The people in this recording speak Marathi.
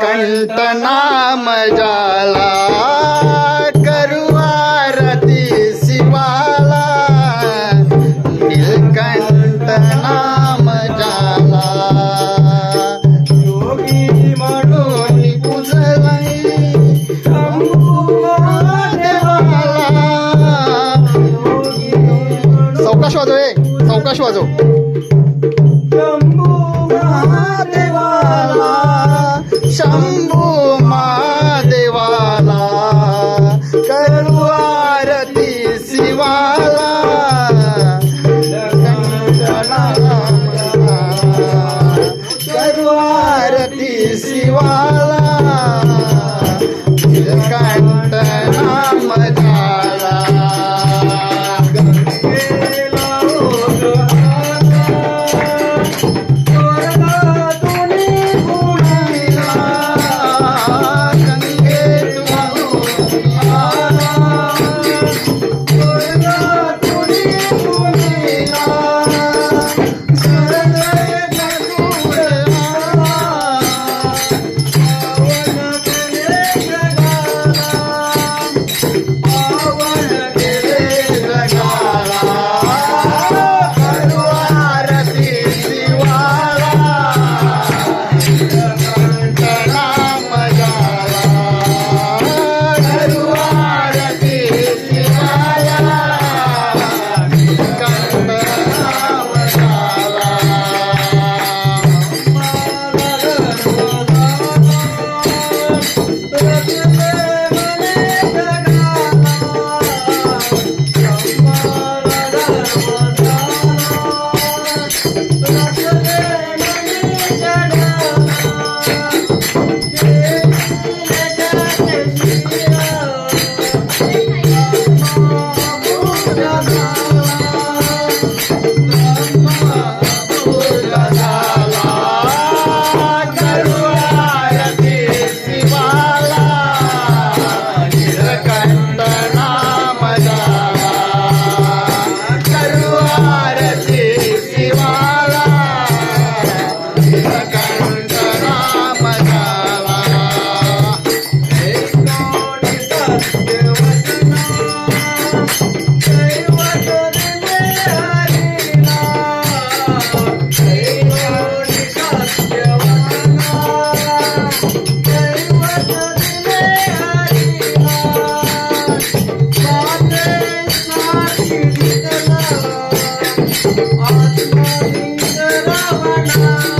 कंठ नाम जाला करू आरती शिवाला नीलकंठ नाम जाला योगी म्हणून पुजलाई चौकाश वाजव ए चौकाश वाजव. शंभू महादेवाला करू आरती शिवाला करू आरती शिवाला. 妈妈。